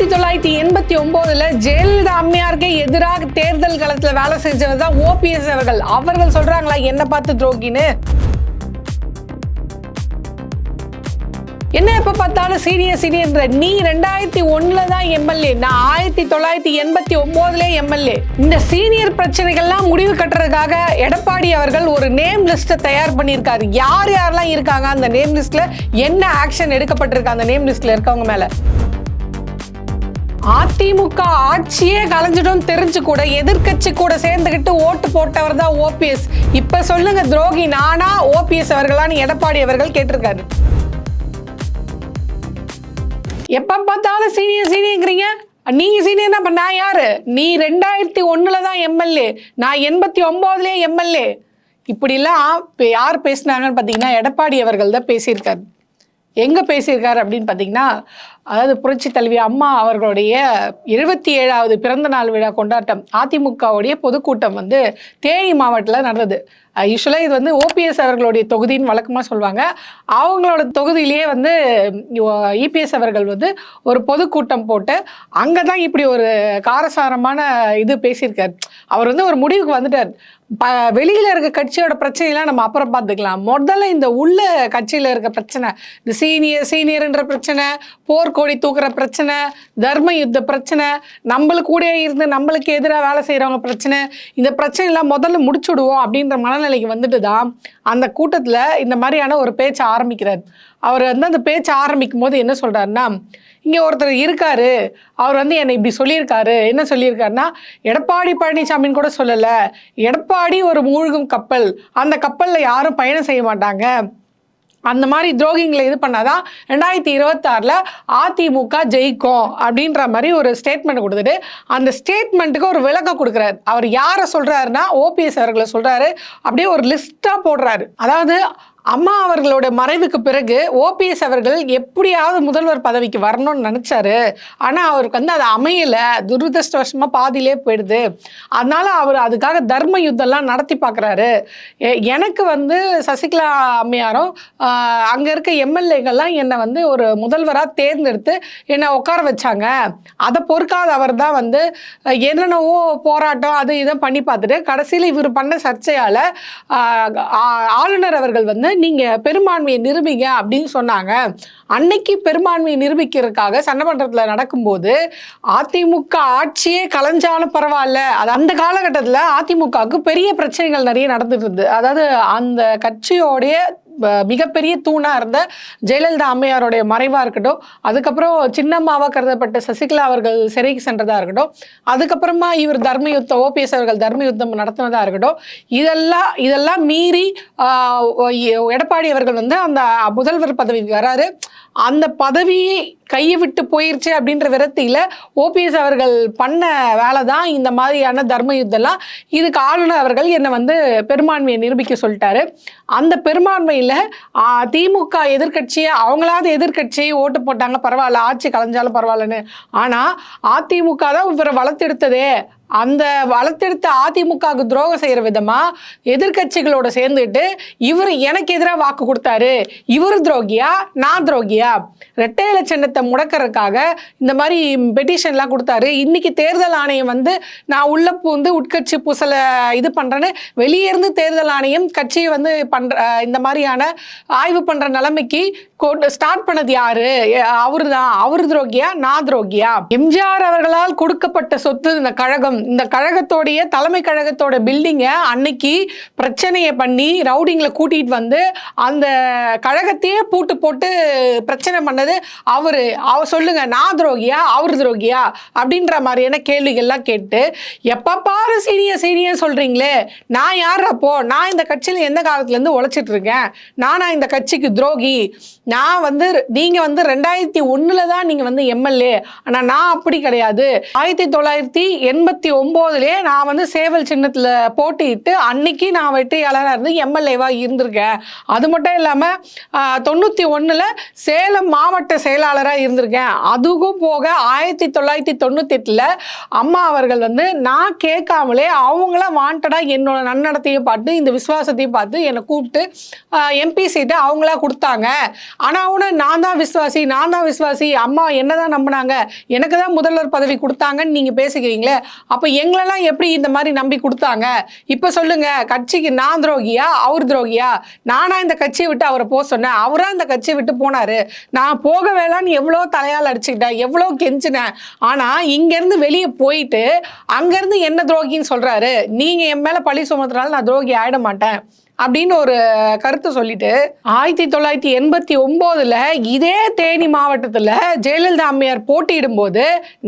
ஆயிரத்தி தொள்ளாயிரத்தி எண்பத்தி ஒன்பதுல ஜெயலலிதா அம்மையாருக்கு எதிராக தேர்தல் களத்துல வேலை செஞ்சவர் தான் ஓபிஎஸ் அவர்கள். அவர்கள் சொல்றாங்களா என்ன பார்த்து துரோகின்னு? என்ன எப்ப பார்த்தாலும் சீனியர் சீனியர்ன்ற நீ ரெண்டாயிரத்தி ஒண்ணுல தான் எம்எல்ஏ நான் ஆயிரத்தி தொள்ளாயிரத்தி எண்பத்தி ஒன்பதுல எம்எல்ஏ. இந்த சீனியர் பிரச்சனைகள்லாம் முடிவு கட்டுறதுக்காக எடப்பாடி அவர்கள் ஒரு நேம் லிஸ்ட்டை தயார் பண்ணியிருக்காரு. யார் யாரெல்லாம் இருக்காங்க அந்த நேம் லிஸ்ட்ல? என்ன ஆக்ஷன் எடுக்கப்பட்டிருக்கு அந்த நேம் லிஸ்ட்ல இருக்கவங்க மேல? அதிமுக ஆட்சியே கலைஞ்சிடும் தெரிஞ்சு கூட எதிர்க்கட்சி கூட சேர்ந்துகிட்டு ஓட்டு போட்டவர் தான் ஓபிஎஸ். இப்ப சொல்லுங்க துரோகி நானா ஓபிஎஸ் அவர்களான்னு எடப்பாடி அவர்கள் கேட்டிருக்காரு. எப்ப பார்த்தாலும் சீனியர் சீனியர்ங்கிறீங்க? நீங்க சீனியர்னா அப்ப நான் யாரு? நீ ரெண்டாயிரத்தி ஒண்ணுல தான் எம்எல்ஏ. நான் எண்பத்தி ஒன்பதுலயே எம்எல்ஏ. இப்படிலாம் எல்லாம் யார் பேசினாங்கன்னு பார்த்தீங்கன்னா எடப்பாடி அவர்கள் தான் பேசியிருக்காரு. எங்க பேசியிருக்காரு அப்படின்னு பார்த்தீங்கன்னா அதாவது புரட்சி தலைவி அம்மா அவர்களுடைய இருபத்தி ஏழாவது பிறந்த நாள் விழா கொண்டாட்டம் அதிமுகவுடைய பொதுக்கூட்டம் வந்து தேனி மாவட்டத்தில் நடந்தது. யூஸ்வலாக இது வந்து ஓபிஎஸ் அவர்களுடைய தொகுதின்னு வழக்கமாக சொல்லுவாங்க. அவங்களோட தொகுதியிலேயே வந்து இபிஎஸ் அவர்கள் வந்து ஒரு பொதுக்கூட்டம் போட்டு அங்கே தான் இப்படி ஒரு காரசாரமான இது பேசியிருக்கார். அவர் வந்து ஒரு முடிவுக்கு வந்துட்டார். ப வெளியில் இருக்க கட்சியோட பிரச்சனைலாம் நம்ம அப்புறம் பார்த்துக்கலாம். முதல்ல இந்த உள்ள கட்சியில் இருக்க பிரச்சனை இந்த சீனியர் சீனியர்ன்ற பிரச்சனை கோடி தூக்குற பிரச்சனை தர்ம யுத்த பிரச்சனை நம்மளுக்கு கூட இருந்து நம்மளுக்கு எதிராக வேலை செய்கிறவங்க பிரச்சனை இந்த பிரச்சனைலாம் முதல்ல முடிச்சுடுவோம் அப்படின்ற மனநிலைக்கு வந்துட்டு தான் அந்த கூட்டத்தில் இந்த மாதிரியான ஒரு பேச்சை ஆரம்பிக்கிறார். அவர் வந்து அந்த பேச்சை ஆரம்பிக்கும் போது என்ன சொல்கிறாருன்னா இங்கே ஒருத்தர் இருக்காரு அவர் வந்து என்னை இப்படி சொல்லியிருக்காரு. என்ன சொல்லியிருக்காருன்னா எடப்பாடி பழனிசாமின்னு கூட சொல்லலை எடப்பாடி ஒரு மூழ்கும் கப்பல் அந்த கப்பலில் யாரும் பயணம் செய்ய மாட்டாங்க அந்த மாதிரி துரோகிங்களை இது பண்ணாதான் ரெண்டாயிரத்தி இருபத்தாறில் அதிமுக ஜெயிக்கும் அப்படின்ற மாதிரி ஒரு ஸ்டேட்மெண்ட் கொடுத்துட்டு அந்த ஸ்டேட்மெண்ட்டுக்கு ஒரு விளக்கம் கொடுக்குறாரு. அவர் யாரை சொல்கிறாருன்னா ஓபிஎஸ் அவர்களை சொல்கிறாரு அப்படியே ஒரு லிஸ்ட்டாக போடுறாரு. அதாவது அம்மா அவர்களோட மறைவுக்கு பிறகு ஓபிஎஸ் அவர்கள் எப்படியாவது முதல்வர் பதவிக்கு வரணும்னு நினச்சாரு. ஆனால் அவருக்கு வந்து அது அமையலை. துரதிருஷ்டவசமாக பாதியிலே போயிடுது. அதனால அவர் அதுக்காக தர்ம யுத்தம்லாம் நடத்தி பார்க்குறாரு. எனக்கு வந்து சசிகலா அம்மையாரும் அங்கே இருக்க எம்எல்ஏக்கள்லாம் என்னை வந்து ஒரு முதல்வராக தேர்ந்தெடுத்து என்னை உட்கார வச்சாங்க. அதை பொறுக்காத அவர் தான் வந்து என்னென்னவோ போராட்டம் அது இதை பண்ணி பார்த்துட்டு கடைசியில் இவர் பண்ண சர்ச்சையால் ஆளுநர் அவர்கள் வந்து நீங்கள் பெரும்பான்மையை நிரூபிங்க அப்படின்னு சொன்னாங்க. அன்னைக்கு பெரும்பான்மையை நிரூபிக்கிறதுக்காக சட்டமன்றத்தில் நடக்கும்போது அதிமுக ஆட்சியே கலைஞ்சாலும் பரவாயில்ல. அது அந்த காலகட்டத்தில் அதிமுகவுக்கு பெரிய பிரச்சனைகள் நிறைய நடந்துட்டு இருந்தது. அதாவது அந்த கட்சியோடைய மிகப்பெரிய தூணாக இருந்த ஜெயலலிதா அம்மையாருடைய மறைவாக இருக்கட்டும் அதுக்கப்புறம் சின்னம்மாவாக கருதப்பட்ட சசிகலா அவர்கள் சிறைக்கு சென்றதாக இருக்கட்டும் அதுக்கப்புறமா இவர் தர்ம யுத்தம் ஓபிஎஸ் அவர்கள் தர்ம யுத்தம் நடத்தினதாக இருக்கட்டும் இதெல்லாம் இதெல்லாம் மீறி எடப்பாடி அவர்கள் வந்து அந்த முதல்வர் பதவிக்கு வராரு. அந்த பதவியை கையை விட்டு போயிருச்சு அப்படின்ற விரத்தியில் ஓபிஎஸ் அவர்கள் பண்ண வேலை தான் இந்த மாதிரியான தர்ம யுத்தம்லாம். இதுக்கு ஆளுநர் அவர்கள் என்னை வந்து பெரும்பான்மையை நிரூபிக்க சொல்லிட்டாரு. அந்த பெரும்பான்மையில் திமுக எதிர்க்கட்சியை அவங்களாவது எதிர்கட்சி ஓட்டு போட்டாங்க. பரவாயில்ல ஆட்சி கலைஞ்சாலும் பரவாயில்லன்னு. ஆனால் அதிமுக தான் இவரை வளர்த்தெடுத்ததே. அந்த வளர்த்தெடுத்த அதிமுகவுக்கு துரோகம் செய்கிற விதமாக எதிர்கட்சிகளோட சேர்ந்துட்டு இவர் எனக்கு எதிராக வாக்கு கொடுத்தாரு. இவர் துரோகியா? நான் துரோகியா? ரெட்டை இலை முடக்கிறதுக்காக இந்த மாதிரி பெட்டிஷன்லாம் கொடுத்தாரு. இன்னைக்கு தேர்தல் ஆணையம் வந்து நான் உள்ள பூந்து உட்கட்சி பூசலை இது பண்ணுறேன்னு வெளியே இருந்து தேர்தல் ஆணையம் கட்சியை வந்து பண்ணுற இந்த மாதிரியான ஆய்வு பண்ணுற நிலைமைக்கு ஸ்டார்ட் பண்ணது யாரு? அவரு தான் அவர் துரோகியா? நான் துரோகியா? எம்ஜிஆர் அவர்களால் கொடுக்கப்பட்ட சொத்து இந்த கழகம் இந்த கழகத்தோடைய தலைமை கழகத்தோட பில்டிங்கை அன்னைக்கு பிரச்சனையை பண்ணி ரவுடிங்களை கூட்டிட்டு வந்து அந்த கழகத்தையே பூட்டு போட்டு பிரச்சனை பண்ணது அவரு. அவ சொல்லுங்க நான் துரோகியா? அவர் துரோகியா? அப்படின்ற மாதிரியான கேள்விகள்லாம் கேட்டு எப்ப பாரு சீனியர் சீனியர் சொல்றீங்களே. நான் யார் அப்போ நான் இந்த கட்சியில எந்த காலத்துல இருந்து உழைச்சிட்டு இருக்கேன்? நானா இந்த கட்சிக்கு துரோகி. நான் வந்து நீங்க வந்து ரெண்டாயிரத்தி ஒன்றில் தான் நீங்க வந்து எம்எல்ஏ. ஆனா நான் அப்படி கிடையாது. ஆயிரத்தி தொள்ளாயிரத்தி எண்பத்தி ரெண்டாயிரத்தி ஒம்போதுலேயே நான் வந்து சேவல் சின்னத்தில் போட்டியிட்டு அன்னைக்கு நான் வெற்றியாளராக இருந்து எம்எல்ஏவாக இருந்திருக்கேன். அது மட்டும் இல்லாமல் தொண்ணூற்றி ஒன்றில் சேலம் மாவட்ட செயலாளராக இருந்திருக்கேன். அதுவும் போக ஆயிரத்தி தொள்ளாயிரத்தி தொண்ணூத்தெட்டில் அம்மா அவர்கள் வந்து நான் கேட்காமலே அவங்கள வாண்டடாக என்னோட நன்னடத்தையும் பார்த்து இந்த விசுவாசத்தையும் பார்த்து என்னை கூப்பிட்டு எம்பி சீட்டை அவங்களா கொடுத்தாங்க. ஆனால் கூட நான் தான் விசுவாசி நான் தான் விசுவாசி அம்மா என்ன தான் நம்பினாங்க எனக்கு தான் முதல்வர் பதவி கொடுத்தாங்கன்னு நீங்கள் பேசுகிறீங்களே அப்போ எங்களெல்லாம் எப்படி இந்த மாதிரி நம்பி கொடுத்தாங்க? இப்போ சொல்லுங்க கட்சிக்கு நான் துரோகியா? அவர் துரோகியா? நானா இந்த கட்சியை விட்டு அவரை போக சொன்னேன். அவரா இந்த கட்சியை விட்டு போனாரு. நான் போக வேளான்னு எவ்வளோ தலையால் அடிச்சுக்கிட்டேன் எவ்வளோ கெஞ்சினேன். ஆனால் இங்கேருந்து வெளியே போயிட்டு அங்கேருந்து என்ன துரோகின்னு சொல்கிறாரு நீங்கள் என் மேலே பழி சுமத்துனால நான் துரோகி ஆயிட மாட்டேன். அப்படின்னு ஒரு கருத்தை சொல்லிட்டு ஆயிரத்தி தொள்ளாயிரத்தி எண்பத்தி ஒம்போதுல இதே தேனி மாவட்டத்தில் ஜெயலலிதா அம்மையார் போட்டியிடும் போது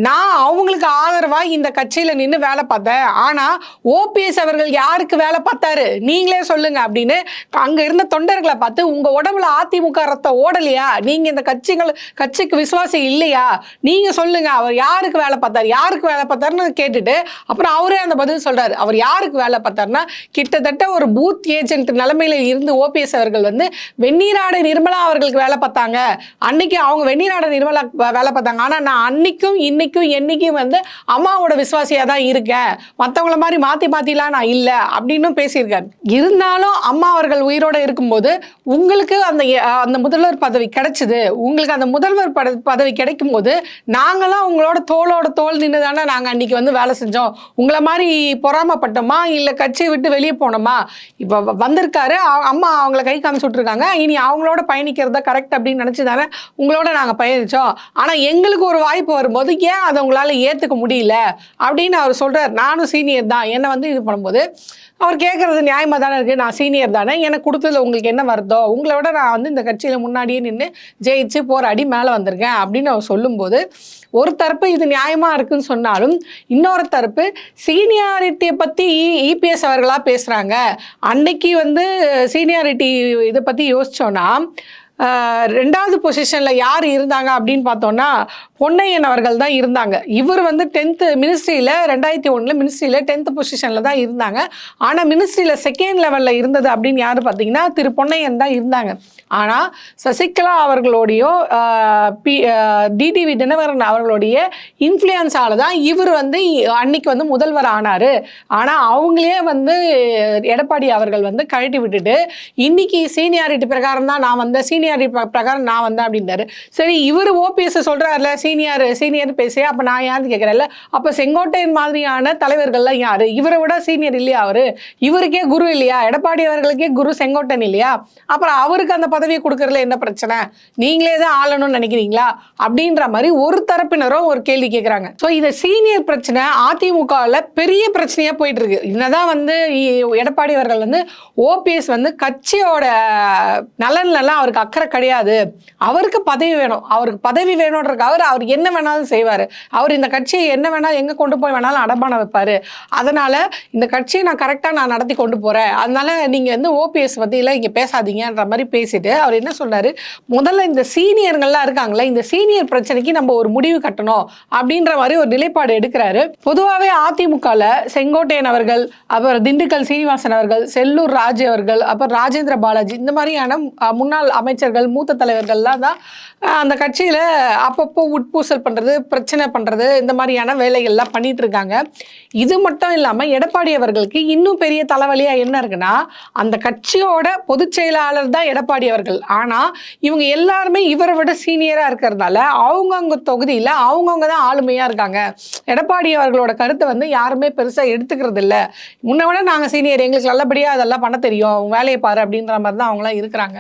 நான் அவங்களுக்கு ஆதரவா இந்த கட்சியில நின்று வேலை பார்த்தேன். ஆனா ஓபிஎஸ் அவர்கள் யாருக்கு வேலை பார்த்தாரு? நீங்களே சொல்லுங்க அப்படின்னு அங்க இருந்த தொண்டர்களை பார்த்து உங்க உடம்புல அதிமுக ரத்தம் ஓடலையா? நீங்க இந்த கட்சிகள் கட்சிக்கு விசுவாசம் இல்லையா? நீங்க சொல்லுங்க அவர் யாருக்கு வேலை பார்த்தாரு? யாருக்கு வேலை பார்த்தாருன்னு கேட்டுட்டு அப்புறம் அவரே அந்த பதில் சொல்றாரு. அவர் யாருக்கு வேலை பார்த்தாருன்னா கிட்டத்தட்ட ஒரு பூத் ஏஜென்ட் நிலைமையில இருந்து ஓபிஎஸ் அவர்கள் வந்து வெந்நீராடை நிர்மலா அவர்களுக்கு வேலை பார்த்தாங்க. அன்னைக்கு அவங்க வெந்நீராடை நிர்மலா வேலை பார்த்தாங்க. ஆனா நான் அன்னைக்கும் இன்னைக்கும் என்னைக்கும் வந்து அம்மாவோட விசுவாசியா தான் இருக்கேன். மற்றவங்கள மாதிரி மாத்தி மாற்றிலாம் நான் இல்லை அப்படின்னு பேசியிருக்காரு. இருந்தாலும் அம்மா அவர்கள் உயிரோட இருக்கும்போது உங்களுக்கு அந்த அந்த முதல்வர் பதவி கிடைச்சது. உங்களுக்கு அந்த முதல்வர் பத பதவி கிடைக்கும் போது நாங்களாம் உங்களோட தோளோட தோல் நின்று தானே நாங்கள் அன்னைக்கு வந்து வேலை செஞ்சோம். உங்களை மாதிரி பொறாமப்பட்டோமா? இல்லை கட்சியை விட்டு வெளியே போனோமா? இப்போ வந்திருக்காரு. அம்மா அவங்கள கை காமிச்சு விட்ருக்காங்க இனி அவங்களோட பயணிக்கிறது தான் கரெக்ட் அப்படின்னு நினச்சி தானே உங்களோட நாங்கள் பயணித்தோம் ஆனால் எங்களுக்கு ஒரு வாய்ப்பு வரும்போது ஏன் அதை உங்களால் ஏற்றுக்க முடியல? அப்படின்னு அவர் சொல்கிறார் நானும் சீனியர் தான். என்னை வந்து இது பண்ணும்போது அவர் கேட்குறது நியாயமாக தானே இருக்குது நான் சீனியர் தானே. எனக்கு கொடுத்ததில் உங்களுக்கு என்ன வருதோ உங்களை விட நான் வந்து இந்த கட்சியில் முன்னாடியே நின்று ஜெயிச்சு போராடி மேலே வந்திருக்கேன் அப்படின்னு அவர் சொல்லும்போது ஒரு தரப்பு இது நியாயமாக இருக்குன்னு சொன்னாலும் இன்னொரு தரப்பு சீனியாரிட்டியை பற்றி இபிஎஸ் அவர்களாக பேசுகிறாங்க அன்னைக்கு வந்து சீனியாரிட்டி இதை பற்றி யோசிச்சோன்னா ரெண்டாவது பொசிஷனில் யார் இருந்தாங்க அப்படின்னு பார்த்தோன்னா பொன்னையன் அவர்கள் தான் இருந்தாங்க. இவர் வந்து டென்த்து மினிஸ்ட்ரியில் ரெண்டாயிரத்தி ஒன்றில் மினிஸ்ட்ரியில் டென்த்து பொசிஷனில் தான் இருந்தாங்க. ஆனால் மினிஸ்ட்ரியில் செகண்ட் லெவலில் இருந்தது அப்படின்னு யார் பார்த்தீங்கன்னா திரு பொன்னையன் தான் இருந்தாங்க. ஆனால் சசிகலா அவர்களோடையோ பி டிடிவி தினகரன் அவர்களுடைய இன்ஃப்ளூயன்ஸால் தான் இவர் வந்து அன்னைக்கு வந்து முதல்வர் ஆனார். ஆனால் அவங்களே வந்து எடப்பாடி அவர்கள் வந்து கழட்டி விட்டுட்டு இன்னைக்கு சீனியாரிட்டி பிரகாரம் தான் நான் வந்த சீனியர் சீனியாரிட்டி பிரகாரம் நான் வந்தேன் அப்படின்னாரு சரி இவர் ஓபிஎஸ் சொல்கிறாருல சீனியர் சீனியர் பேசிய அப்போ நான் யாருன்னு கேட்குறேன்ல அப்போ செங்கோட்டையன் மாதிரியான தலைவர்கள்லாம் யார்? இவரை விட சீனியர் இல்லையா அவர்? இவருக்கே குரு இல்லையா? எடப்பாடி அவர்களுக்கே குரு செங்கோட்டன் இல்லையா? அப்புறம் அவருக்கு அந்த பதவியை கொடுக்கறதுல என்ன பிரச்சனை? நீங்களே தான் ஆளணும்னு நினைக்கிறீங்களா? அப்படின்ற மாதிரி ஒரு தரப்பினரும் ஒரு கேள்வி கேட்குறாங்க ஸோ இந்த சீனியர் பிரச்சனை அதிமுகவில் பெரிய பிரச்சனையாக போயிட்டு இருக்கு என்னதான் வந்து எடப்பாடி அவர்கள் வந்து ஓபிஎஸ் வந்து கட்சியோட நலன்லாம் அவருக்கு அக்கறை கிடையாது. அவருக்கு பதவி வேணும். அவருக்கு பதவி வேணுன்றதுக்காக அவர் அவர் என்ன வேணாலும் செய்வார். அவர் இந்த கட்சியை என்ன வேணாலும் எங்கே கொண்டு போய் வேணாலும் அடமானம் வைப்பார். அதனால் இந்த கட்சியை நான் கரெக்டாக நான் நடத்தி கொண்டு போகிறேன் அதனால் நீங்கள் வந்து ஓபிஎஸ் பற்றியெல்லாம் இங்கே பேசாதீங்கன்ற மாதிரி பேசிட்டு அவர் என்ன சொன்னார்? முதல்ல இந்த சீனியர்கள்லாம் இருக்காங்களே இந்த சீனியர் பிரச்சனைக்கு நம்ம ஒரு முடிவு கட்டணும் அப்படின்ற மாதிரி ஒரு நிலைப்பாடு எடுக்கிறாரு. பொதுவாகவே அதிமுகவில் செங்கோட்டையன் அவர்கள் அப்புறம் திண்டுக்கல் சீனிவாசன் அவர்கள் செல்லூர் ராஜ் அவர்கள் அப்புறம் ராஜேந்திர பாலாஜி இந்த மாதிரியான முன்னாள் அமைச்சர் அமைச்சர்கள் மூத்த தலைவர்கள்லாம் தான் அந்த கட்சியில் அப்பப்போ உட்பூசல் பண்ணுறது பிரச்சனை பண்ணுறது இந்த மாதிரியான வேலைகள்லாம் பண்ணிட்டு இருக்காங்க. இது மட்டும் இல்லாமல் எடப்பாடி அவர்களுக்கு இன்னும் பெரிய தலைவலியாக என்ன இருக்குன்னா அந்த கட்சியோட பொதுச் செயலாளர் தான் எடப்பாடி அவர்கள். ஆனால் இவங்க எல்லாருமே இவரை விட சீனியராக இருக்கிறதால அவங்கவுங்க தொகுதியில் அவங்கவுங்க தான் ஆளுமையாக இருக்காங்க. எடப்பாடி அவர்களோட கருத்தை வந்து யாருமே பெருசாக எடுத்துக்கிறது இல்லை. முன்ன விட நாங்கள் சீனியர் எங்களுக்கு நல்லபடியாக அதெல்லாம் பண்ண தெரியும். வேலையை பாரு அப்படின்ற மாதிரி தான் அவங்களாம் இருக்கிறாங்க.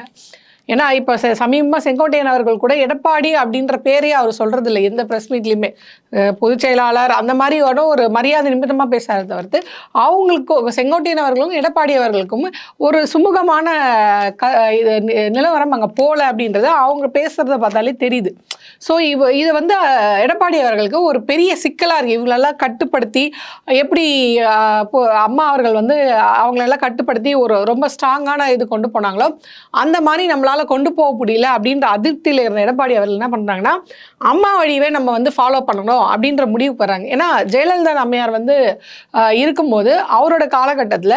ஏன்னா இப்போ ச சமீபமாக செங்கோட்டையன் அவர்கள் கூட எடப்பாடி அப்படின்ற பேரே அவர் சொல்கிறது இல்லை எந்த ப்ரெஸ் மீட்லேயுமே பொதுச் செயலாளர் அந்த மாதிரியோட ஒரு மரியாதை நிமித்தமாக பேசுகிறத தவிர்த்து அவங்களுக்கும் செங்கோட்டையன் அவர்களும் எடப்பாடி அவர்களுக்கும் ஒரு சுமூகமான க இது நி- நிலவரம் அங்கே போகல அப்படின்றது அவங்க பேசுகிறத பார்த்தாலே தெரியுது. ஸோ இவ இது வந்து எடப்பாடி அவர்களுக்கு ஒரு பெரிய சிக்கலாக இருக்குது இவங்களெல்லாம் கட்டுப்படுத்தி எப்படி இப்போ அம்மா அவர்கள் வந்து அவங்களெல்லாம் கட்டுப்படுத்தி ஒரு ரொம்ப ஸ்ட்ராங்கான இது கொண்டு போனாங்களோ அந்த மாதிரி நம்மளால எங்களால் கொண்டு போக முடியல அப்படின்ற அதிருப்தியில் இருந்த எடப்பாடி அவர்கள் என்ன பண்ணுறாங்கன்னா அம்மா வழியவே நம்ம வந்து ஃபாலோ பண்ணணும் அப்படின்ற முடிவு போகிறாங்க ஏன்னா ஜெயலலிதா அம்மையார் வந்து இருக்கும்போது அவரோட காலகட்டத்தில்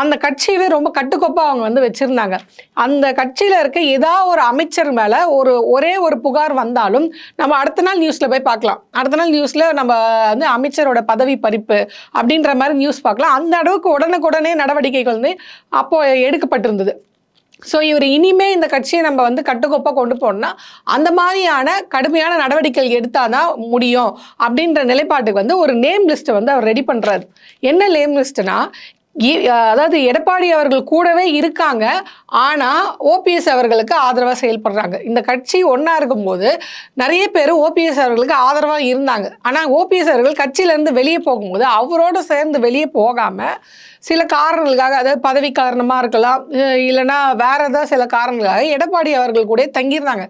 அந்த கட்சியவே ரொம்ப கட்டுக்கோப்பாக அவங்க வந்து வச்சுருந்தாங்க. அந்த கட்சியில் இருக்க ஏதாவது ஒரு அமைச்சர் மேலே ஒரு ஒரே ஒரு புகார் வந்தாலும் நம்ம அடுத்த நாள் நியூஸில் போய் பார்க்கலாம். அடுத்த நாள் நியூஸில் நம்ம வந்து அமைச்சரோட பதவி பறிப்பு அப்படின்ற மாதிரி நியூஸ் பார்க்கலாம். அந்த அளவுக்கு உடனுக்குடனே நடவடிக்கைகள் வந்து அப்போ எடுக்கப்பட்டிருந்தது. ஸோ இவர் இனிமே இந்த கட்சியை நம்ம வந்து கட்டுக்கோப்பாக கொண்டு போனோம்னா அந்த மாதிரியான கடுமையான நடவடிக்கைகள் எடுத்தாதான் முடியும் அப்படின்ற நிலைப்பாட்டுக்கு வந்து ஒரு நேம் லிஸ்ட்டை வந்து அவர் ரெடி பண்ணுறாரு என்ன நேம் லிஸ்ட்னா அதாவது எடப்பாடி அவர்கள் கூடவே இருக்காங்க. ஆனால் ஓபிஎஸ் அவர்களுக்கு ஆதரவாக செயல்படுறாங்க. இந்த கட்சி ஒன்றா இருக்கும்போது நிறைய பேர் ஓபிஎஸ் அவர்களுக்கு ஆதரவாக இருந்தாங்க. ஆனால் ஓபிஎஸ் அவர்கள் கட்சியிலேருந்து வெளியே போகும்போது அவரோட சேர்ந்து வெளியே போகாமல் சில காரணங்களுக்காக அதாவது பதவி காரணமாக இருக்கலாம் இல்லைனா இல்லைன்னா வேற ஏதாவது சில காரணங்களுக்காக எடப்பாடி அவர்கள் கூட தங்கியிருந்தாங்க.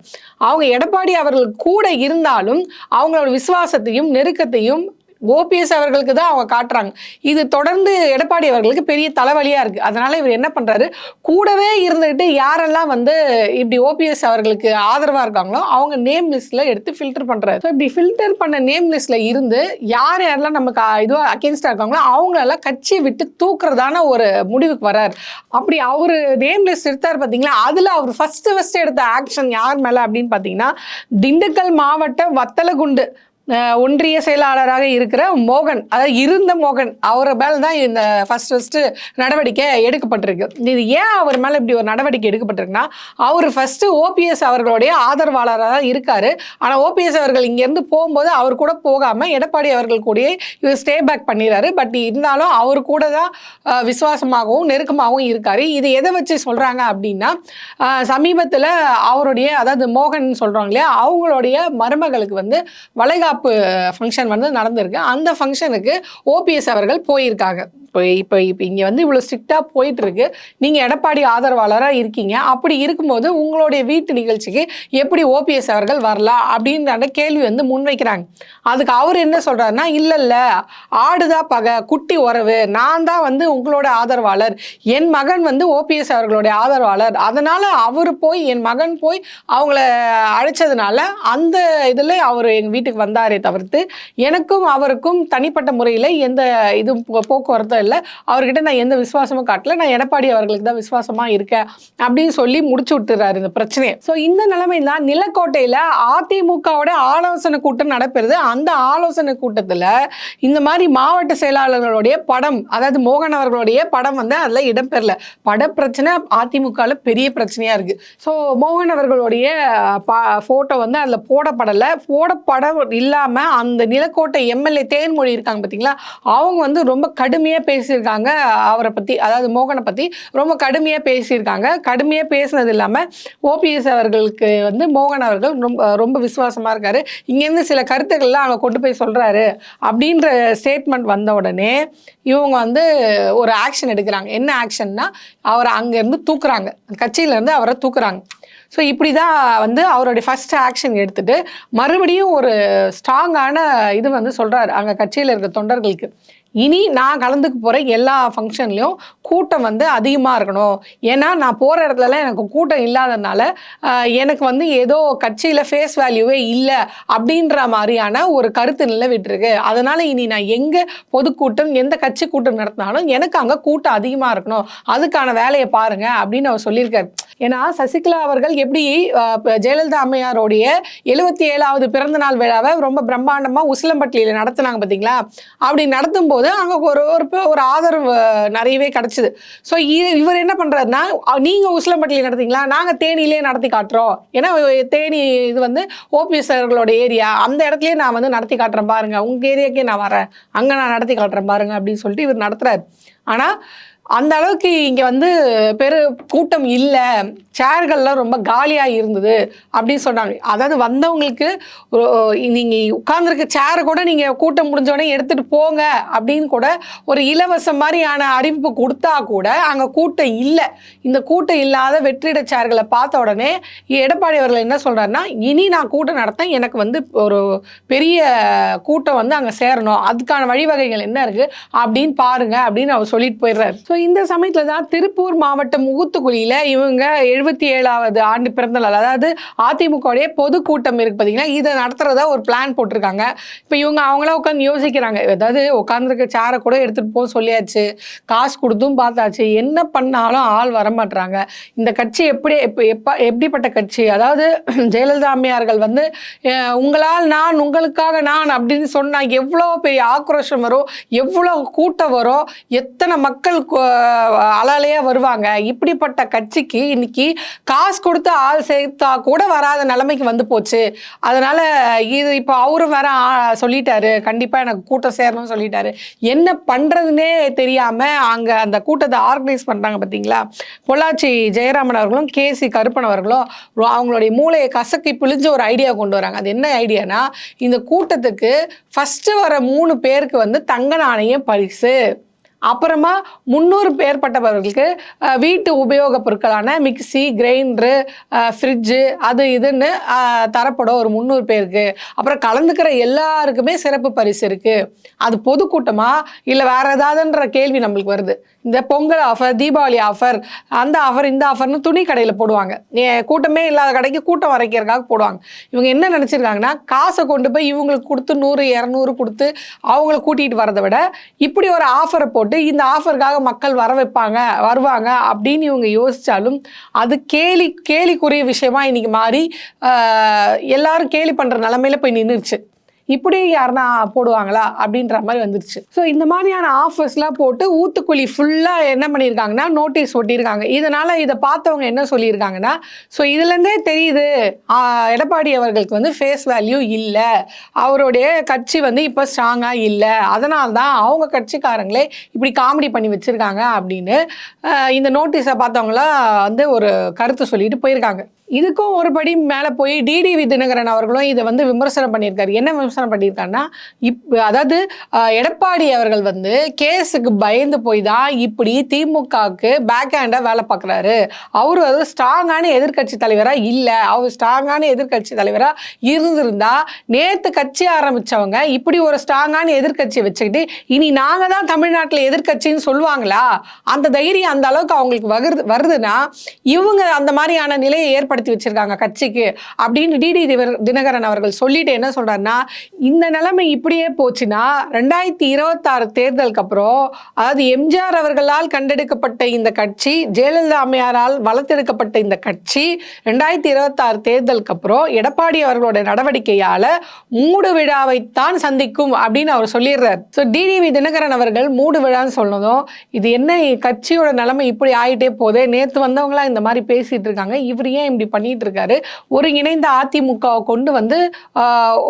அவங்க எடப்பாடி அவர்கள் கூட இருந்தாலும் அவங்களோட விசுவாசத்தையும் நெருக்கத்தையும் ஓபிஎஸ் அவர்களுக்கு தான் அவங்க காட்டுறாங்க. இது தொடர்ந்து எடப்பாடி அவர்களுக்கு பெரிய தலைவலியாக இருக்குது அதனால் இவர் என்ன பண்ணுறாரு கூடவே இருந்துக்கிட்டு யாரெல்லாம் வந்து இப்படி ஓபிஎஸ் அவர்களுக்கு ஆதரவாக இருக்காங்களோ அவங்க நேம் லிஸ்ட்டில் எடுத்து ஃபில்டர் பண்ணுறாரு ஸோ இப்படி ஃபில்டர் பண்ண நேம் லிஸ்ட்டில் இருந்து யார் யாரெல்லாம் நமக்கு இதுவாக அகேன்ஸ்டாக இருக்காங்களோ அவங்களெல்லாம் கட்சியை விட்டு தூக்குறதான ஒரு முடிவுக்கு வரார் அப்படி அவர் நேம் லிஸ்ட் எடுத்தார் பார்த்தீங்களா அதில் அவர் ஃபஸ்ட்டு ஃபஸ்ட்டு எடுத்த ஆக்ஷன் யார் மேலே அப்படின்னு பார்த்தீங்கன்னா திண்டுக்கல் மாவட்ட வத்தலகுண்டு ஒன்றிய செயலாளராக இருக்கிற மோகன் அதாவது இருந்த மோகன் அவர் மேலே தான் இந்த ஃபஸ்ட் ஃபஸ்ட்டு நடவடிக்கை எடுக்கப்பட்டிருக்கு. இது ஏன் அவர் மேலே இப்படி ஒரு நடவடிக்கை எடுக்கப்பட்டிருக்குன்னா அவர் ஃபஸ்ட்டு ஓபிஎஸ் அவர்களுடைய ஆதரவாளராக தான் இருக்கார். ஆனால் ஓபிஎஸ் அவர்கள் இங்கேருந்து போகும்போது அவர் கூட போகாமல் எடப்பாடி அவர்கள் கூடயே இவர் ஸ்டே பேக் பண்ணிடுறாரு பட் இருந்தாலும் அவர் கூட தான் விசுவாசமாகவும் நெருக்கமாகவும் இருக்கார். இது எதை வச்சு சொல்கிறாங்க அப்படின்னா சமீபத்தில் அவருடைய அதாவது மோகன் சொல்கிறாங்க இல்லையா அவங்களுடைய மருமகளுக்கு வந்து வளைகாப்பு ஃபங்க்ஷன் வந்து நடந்திருக்கு. அந்த ஃபங்க்ஷனுக்கு ஓபிஎஸ் அவர்கள் போயிருக்காங்க. இப்போ இப்போ இப்போ இங்கே வந்து இவ்வளோ ஸ்ட்ரிக்டாக போயிட்டுருக்கு. நீங்கள் எடப்பாடி ஆதரவாளராக இருக்கீங்க. அப்படி இருக்கும்போது உங்களுடைய வீட்டு நிகழ்ச்சிக்கு எப்படி ஓபிஎஸ் அவர்கள் வரலாம் அப்படின்ற கேள்வி வந்து முன்வைக்கிறாங்க. அதுக்கு அவர் என்ன சொல்கிறாருன்னா இல்லை இல்லை ஆடுதான் பகை குட்டி உறவு. நான் தான் வந்து உங்களோட ஆதரவாளர். என் மகன் வந்து ஓபிஎஸ் அவர்களுடைய ஆதரவாளர். அதனால் அவர் போய் என் மகன் போய் அவங்கள அழைச்சதுனால அந்த இதில் அவர் எங்கள் வீட்டுக்கு வந்தாரே தவிர்த்து எனக்கும் அவருக்கும் தனிப்பட்ட முறையில் எந்த இதுவும் போ- இல்லை அவர்கிட்ட நான் எந்த விசுவாசமும் காட்டல. நான் எடப்பாடி அவர்களுக்கு தான் விசுவாசமாக இருக்கேன் அப்படின்னு சொல்லி முடிச்சு விட்டுறாரு இந்த பிரச்சனையை. ஸோ இந்த நிலைமை தான் நிலக்கோட்டையில் அதிமுகவோட ஆலோசனை கூட்டம் நடப்பெறுது அந்த ஆலோசனை கூட்டத்தில் இந்த மாதிரி மாவட்ட செயலாளர்களுடைய படம் அதாவது மோகன் அவர்களுடைய படம் வந்து அதில் இடம்பெறல. பட பிரச்சனை அதிமுகவில் பெரிய பிரச்சனையாக இருக்குது ஸோ மோகன் அவர்களுடைய ஃபோட்டோ வந்து அதில் போடப்படலை. போடப்பட இல்லாமல் அந்த நிலக்கோட்டை எம்எல்ஏ தேன்மொழி இருக்காங்க பார்த்தீங்களா அவங்க வந்து ரொம்ப கடுமையாக பேசியிருக்காங்க. அவரை பற்றி அதாவது மோகனை பற்றி ரொம்ப கடுமையாக பேசியிருக்காங்க. கடுமையாக பேசினது இல்லாமல் ஓபிஎஸ் அவர்களுக்கு வந்து மோகன் அவர்கள் ரொம்ப ரொம்ப விசுவாசமாக இருக்காரு. இங்கேருந்து சில கருத்துக்கள்லாம் அவங்க கொண்டு போய் சொல்கிறாரு அப்படின்ற ஸ்டேட்மெண்ட் வந்த உடனே இவங்க வந்து ஒரு ஆக்ஷன் எடுக்கிறாங்க. என்ன ஆக்ஷன்னா அவரை அங்கேருந்து தூக்குறாங்க. கட்சியிலேருந்து அவரை தூக்குறாங்க. ஸோ இப்படி தான் வந்து அவருடைய ஃபஸ்ட் ஆக்ஷன் எடுத்துட்டு மறுபடியும் ஒரு ஸ்ட்ராங்கான இது வந்து சொல்கிறாரு அங்கே கட்சியில் இருக்க தொண்டர்களுக்கு. இனி நான் கலந்துக்க போகிற எல்லா ஃபங்க்ஷன்லேயும் கூட்டம் வந்து அதிகமாக இருக்கணும். ஏன்னா நான் போகிற இடத்துலலாம் எனக்கு கூட்டம் இல்லாததுனால எனக்கு வந்து ஏதோ கட்சியில் ஃபேஸ் வேல்யூவே இல்லை அப்படின்ற மாதிரியான ஒரு கருத்து நிலவிட்டுருக்கு. அதனால் இனி நான் எங்கே பொதுக்கூட்டம் எந்த கட்சி கூட்டம் நடத்தினாலும் எனக்கு அங்கே கூட்டம் அதிகமாக இருக்கணும். அதுக்கான வேலையை பாருங்க அப்படின்னு அவர் சொல்லியிருக்காரு. ஏன்னா சசிகலா அவர்கள் எப்படி ஜெயலலிதா அம்மையாருடைய எழுபத்தி ஏழாவது பிறந்த நாள் விழாவை ரொம்ப பிரம்மாண்டமாக உசிலம்பட்டியில் நடத்துனாங்க பார்த்தீங்களா அப்படி நடத்தும் போது அங்கே ஒரு ஒரு ஒரு ஆதரவு நிறையவே கிடச்சிது. ஸோ இவர் என்ன பண்ணுறாருன்னா நீங்கள் உசிலம்பட்டியில் நடத்தீங்களா நாங்கள் தேனியிலே நடத்தி காட்டுறோம். ஏன்னா தேனி இது வந்து ஓபிஎஸ் அவர்களோட ஏரியா. அந்த இடத்துலயே நான் வந்து நடத்தி காட்டுறேன் பாருங்க. உங்கள் ஏரியாக்கே நான் வரேன். அங்கே நான் நடத்தி காட்டுறேன் பாருங்க அப்படின்னு சொல்லிட்டு இவர் நடத்துறாரு. ஆனால் அந்த அளவுக்கு இங்கே வந்து பெரு கூட்டம் இல்லை. சேர்கள்லாம் ரொம்ப காலியாக இருந்தது அப்படின்னு சொன்னாங்க. அதாவது வந்தவங்களுக்கு நீங்கள் உட்கார்ந்துருக்க சேரை கூட நீங்கள் கூட்டம் முடிஞ்ச உடனே எடுத்துகிட்டு போங்க அப்படின்னு கூட ஒரு இலவசம் மாதிரியான அறிவிப்பு கொடுத்தா கூட அங்கே கூட்டம் இல்லை. இந்த கூட்டம் இல்லாத வெற்றிட சேர்களை பார்த்த உடனே எடப்பாடி அவர்கள் என்ன சொல்கிறாருன்னா இனி நான் கூட்டம் நடத்த எனக்கு வந்து ஒரு பெரிய கூட்டம் வந்து அங்கே சேரணும். அதுக்கான வழிவகைகள் என்ன இருக்குது அப்படின்னு பாருங்க அப்படின்னு அவர் சொல்லிட்டு போயிடுறாரு. ஸோ இந்த சமயத்துல தான் திருப்பூர் மாவட்டம் ஊத்துக்குழியில இவங்க எழுபத்தி ஏழாவது ஆண்டு பிறந்த நாள் அதாவது அதிமுகவுடைய பொதுக்கூட்டம் இருக்கு பார்த்தீங்கன்னா இதை நடத்துறதா ஒரு பிளான் போட்டிருக்காங்க. இப்போ இவங்க அவங்களா உட்காந்து யோசிக்கிறாங்க. ஏதாவது உட்காந்துருக்க சேரை கூட எடுத்துட்டு போக சொல்லியாச்சு. காசு கொடுத்தும் பார்த்தாச்சு. என்ன பண்ணாலும் ஆள் வரமாட்டுறாங்க இந்த கட்சி எப்படி எப்போ எப்போ எப்படிப்பட்ட கட்சி? அதாவது ஜெயலலிதா அம்மையார்கள் வந்து உங்களால் நான் உங்களுக்காக நான் அப்படின்னு சொன்னா எவ்வளோ பெரிய ஆக்ரோஷம் வரும்? எவ்வளோ கூட்டம் வரும்? எத்தனை மக்கள் அலாலையாக வருவாங்க. இப்படிப்பட்ட கட்சிக்கு இன்னைக்கு காசு கொடுத்து ஆள் சேர்த்தா கூட வராத நிலைமைக்கு வந்து போச்சு. அதனால இது இப்போ அவரும் வேற சொல்லிட்டாரு. கண்டிப்பாக எனக்கு கூட்டம் சேரணும்னு சொல்லிட்டாரு. என்ன பண்றதுன்னே தெரியாமல் அங்கே அந்த கூட்டத்தை ஆர்கனைஸ் பண்ணுறாங்க பார்த்தீங்களா பொள்ளாச்சி ஜெயராமன் அவர்களும் கே சி கருப்பன் அவர்களும் அவங்களுடைய மூளையை கசக்கி பிழிஞ்ச ஒரு ஐடியா கொண்டு வராங்க. அது என்ன ஐடியானா இந்த கூட்டத்துக்கு ஃபஸ்ட்டு வர மூணு பேருக்கு வந்து தங்க நாணயம் பரிசு. அப்புறமா முந்நூறு பேர்பட்டவர்களுக்கு வீட்டு உபயோகப் பொருட்களான மிக்சி கிரைண்டரு ஃப்ரிட்ஜு அது இதுன்னு தரப்படும் ஒரு முந்நூறு பேருக்கு. அப்புறம் கலந்துக்கிற எல்லாருக்குமே சிறப்பு பரிசு இருக்குது அது பொதுக்கூட்டமாக இல்லை வேறு ஏதாவதுன்ற கேள்வி நம்மளுக்கு வருது. இந்த பொங்கல் ஆஃபர் தீபாவளி ஆஃபர் அந்த ஆஃபர் இந்த ஆஃபர்னு துணி கடையில் போடுவாங்க. கூட்டமே இல்லாத கடைக்கு கூட்டம் வரைக்கிறதுக்காக போடுவாங்க. இவங்க என்ன நினச்சிருக்காங்கன்னா காசை கொண்டு போய் இவங்களுக்கு கொடுத்து நூறு இரநூறு கொடுத்து அவங்கள கூட்டிகிட்டு வரதை விட இப்படி ஒரு ஆஃபரை போட்டு இந்த ஆஃபருக்காக மக்கள் வர வைப்பாங்க வருவாங்க அப்படின்னு இவங்க யோசித்தாலும் அது கேலி கேலிக்குரிய விஷயமா இன்னைக்கு மாறி எல்லாரும் கேலி பண்ணுற நிலமையில போய் நின்றுச்சு இப்படி யாருன்னா போடுவாங்களா அப்படின்ற மாதிரி வந்துருச்சு. ஸோ இந்த மாதிரியான ஆஃபர்ஸ்லாம் போட்டு ஊத்துக்குழி ஃபுல்லாக என்ன பண்ணியிருக்காங்கன்னா நோட்டீஸ் ஒட்டியிருக்காங்க இதனால் இதை பார்த்தவங்க என்ன சொல்லியிருக்காங்கன்னா ஸோ இதுலேருந்தே தெரியுது எடப்பாடி அவர்களுக்கு வந்து ஃபேஸ் வேல்யூ இல்லை. அவருடைய கட்சி வந்து இப்போ ஸ்ட்ராங்காக இல்லை. அதனால தான் அவங்க கட்சிக்காரங்களே இப்படி காமெடி பண்ணி வச்சுருக்காங்க அப்படின்னு இந்த நோட்டீஸை பார்த்தவங்களாம் வந்து ஒரு கருத்து சொல்லிட்டு போயிருக்காங்க. இதுக்கும் ஒரு படி மேலே போய் டிடிவி தினகரன் அவர்களும் இதை வந்து விமர்சனம் பண்ணியிருக்காரு. என்ன விமர்சனம் பண்ணியிருக்காருன்னா இப் அதாவது எடப்பாடி அவர்கள் வந்து கேஸுக்கு பயந்து போய் தான் இப்படி திமுகவுக்கு பேக் ஹேண்டாக வேலை பார்க்குறாரு அவர் வந்து ஸ்ட்ராங்கான எதிர்க்கட்சி தலைவராக இல்லை. அவர் ஸ்ட்ராங்கான எதிர்க்கட்சி தலைவராக இருந்திருந்தா நேற்று கட்சி ஆரம்பித்தவங்க இப்படி ஒரு ஸ்ட்ராங்கான எதிர்க்கட்சியை வச்சுக்கிட்டு இனி நாங்கள் தான் தமிழ்நாட்டில் எதிர்க்கட்சின்னு சொல்லுவாங்களா? அந்த தைரியம் அந்த அளவுக்கு அவங்களுக்கு வருது வருதுன்னா இவங்க அந்த மாதிரியான நிலையை ஏற்படுத்தி வச்சிருக்காங்க கட்சிக்கு அப்படின்னு டிடி தினகரன் அவர்கள் சொல்லிட்டு என்ன சொல்றாருன்னா இந்த நிலைமை இப்படியே போச்சுன்னா ரெண்டாயிரத்தி இருபத்தாறு தேர்தலுக்கு அப்புறம் அதாவது எம்ஜிஆர் அவர்களால் கண்டெடுக்கப்பட்ட இந்த கட்சி ஜெயலலிதா அம்மையாரால் வளர்த்தெடுக்கப்பட்ட இந்த கட்சி ரெண்டாயிரத்தி இருபத்தாறு தேர்தலுக்கு அப்புறம் எடப்பாடி அவர்களோட நடவடிக்கையால மூடு விழாவைத்தான் சந்திக்கும் அப்படின்னு அவர் சொல்லிடுறார். ஸோ டிடிவி தினகரன் அவர்கள் மூடு விழான்னு சொன்னதும் இது என்ன கட்சியோட நிலைமை இப்படி ஆயிட்டே போதே நேற்று வந்தவங்களாம் இந்த மாதிரி பேசிட்டு இருக்காங்க இவர் ஏன் இப்படி பண்ணிட்டு இருக்காரு ஒருங்கிணைந்த அதிமுகவை கொண்டு வந்து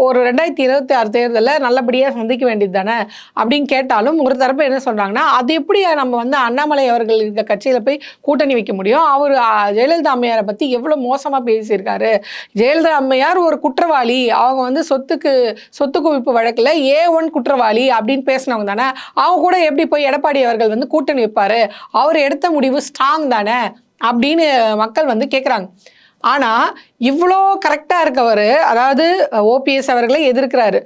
ஒரு ரெண்டாயிரத்தி இருபத்தி ஆறு தேர்தலில் நல்லபடியாக சந்திக்க வேண்டியது தானே? அப்படின்னு கேட்டாலும் ஒரு தரப்பு என்ன சொல்றாங்கன்னா அது எப்படி நம்ம வந்து அண்ணாமலை அவர்கள் இருக்க கட்சியில் போய் கூட்டணி வைக்க முடியும்? அவர் ஜெயலலிதா அம்மையாரை பற்றி எவ்வளோ மோசமாக பேசியிருக்காரு? ஜெயலலிதா அம்மையார் ஒரு குற்றவாளி. அவங்க வந்து சொத்துக்கு சொத்து குவிப்பு வழக்கில் ஏ ஒன் குற்றவாளி அப்படின்னு பேசினவங்க தானே? அவங்க கூட எப்படி போய் எடப்பாடி அவர்கள் வந்து கூட்டணி வைப்பாரு? அவர் எடுத்த முடிவு ஸ்ட்ராங் தானே? அப்படின்னு மக்கள் வந்து கேட்குறாங்க ஆனால் இவ்வளோ கரெக்டாக இருக்கவர் அதாவது ஓபிஎஸ் அவர்களை எதிர்க்கிறாரு.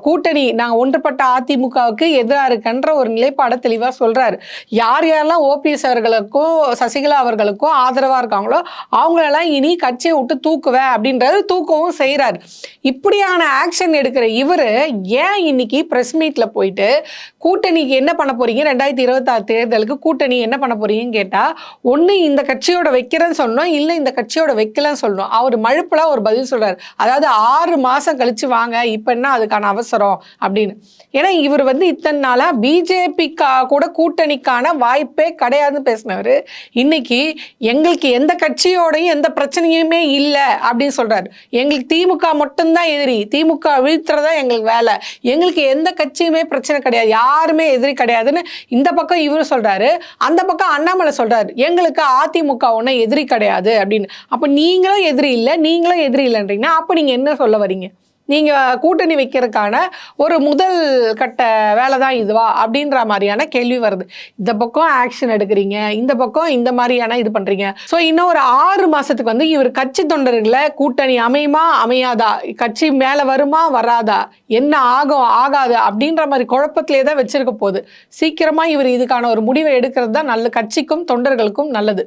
கூட்டணி நாங்கள் ஒன்றுபட்ட அதிமுகவுக்கு எதிராக இருக்கன்ற ஒரு நிலைப்பாடை தெளிவாக சொல்கிறாரு யார் யாரெல்லாம் ஓபிஎஸ் அவர்களுக்கும் சசிகலா அவர்களுக்கும் ஆதரவாக இருக்காங்களோ அவங்களெல்லாம் இனி கட்சியை விட்டு தூக்குவேன் அப்படின்றது தூக்கவும் செய்கிறார் இப்படியான ஆக்ஷன் எடுக்கிற இவர் ஏன் இன்னைக்கு ப்ரெஸ் மீட்டில் போயிட்டு கூட்டணிக்கு என்ன பண்ண போகிறீங்க ரெண்டாயிரத்தி இருபத்தாறு தேர்தலுக்கு கூட்டணி என்ன பண்ண போகிறீங்கன்னு கேட்டால் ஒன்று இந்த கட்சியோட வைக்கிறேன்னு சொன்னோம் இல்லை இந்த கட்சியோட வைக்கலன்னு சொல்லணும் அவர் மழுப்பெல்லாம் ஒரு பதில் சொல்றாரு. அதாவது ஆறு மாசம் கழிச்சு வாங்க இப்போ என்ன அதுக்கான அவசரம் அப்படின்னு. ஏன்னா இவர் வந்து இத்தனை நாளா பிஜேபிக்கா கூட கூட்டணிக்கான வாய்ப்பே கிடையாதுன்னு பேசினவர். இன்னைக்கு எங்களுக்கு எந்த கட்சியோடையும் எந்த பிரச்சனையுமே இல்லை அப்படின்னு சொல்றாரு. எங்களுக்கு திமுக மட்டும்தான் எதிரி. திமுக வீழ்த்துறதா எங்களுக்கு வேலை. எங்களுக்கு எந்த கட்சியுமே பிரச்சனை கிடையாது. யாருமே எதிரி கிடையாதுன்னு இந்த பக்கம் இவரும் சொல்றாரு. அந்த பக்கம் அண்ணாமலை சொல்றாரு. எங்களுக்கு அதிமுக ஒன்றும் எதிரி கிடையாது அப்படின்னு. அப்போ நீங்களும் எதிரி இல்லை நீங்களும் எதிரி இல்லைன்றீங்கன்னா அப்போ நீங்கள் என்ன சொல்ல வரீங்க? நீங்கள் கூட்டணி வைக்கிறதுக்கான ஒரு முதல் கட்ட வேலை தான் இதுவா? அப்படின்ற மாதிரியான கேள்வி வருது. இந்த பக்கம் ஆக்ஷன் எடுக்கிறீங்க இந்த பக்கம் இந்த மாதிரியான இது பண்ணுறீங்க ஸோ இன்னும் ஒரு ஆறு மாதத்துக்கு வந்து இவர் கட்சி தொண்டர்களை கூட்டணி அமையுமா அமையாதா? கட்சி மேலே வருமா வராதா? என்ன ஆகும் ஆகாது? அப்படின்ற மாதிரி குழப்பத்திலே தான் வச்சிருக்க போகுது. சீக்கிரமாக இவர் இதுக்கான ஒரு முடிவை எடுக்கிறது தான் நல்ல கட்சிக்கும் தொண்டர்களுக்கும் நல்லது.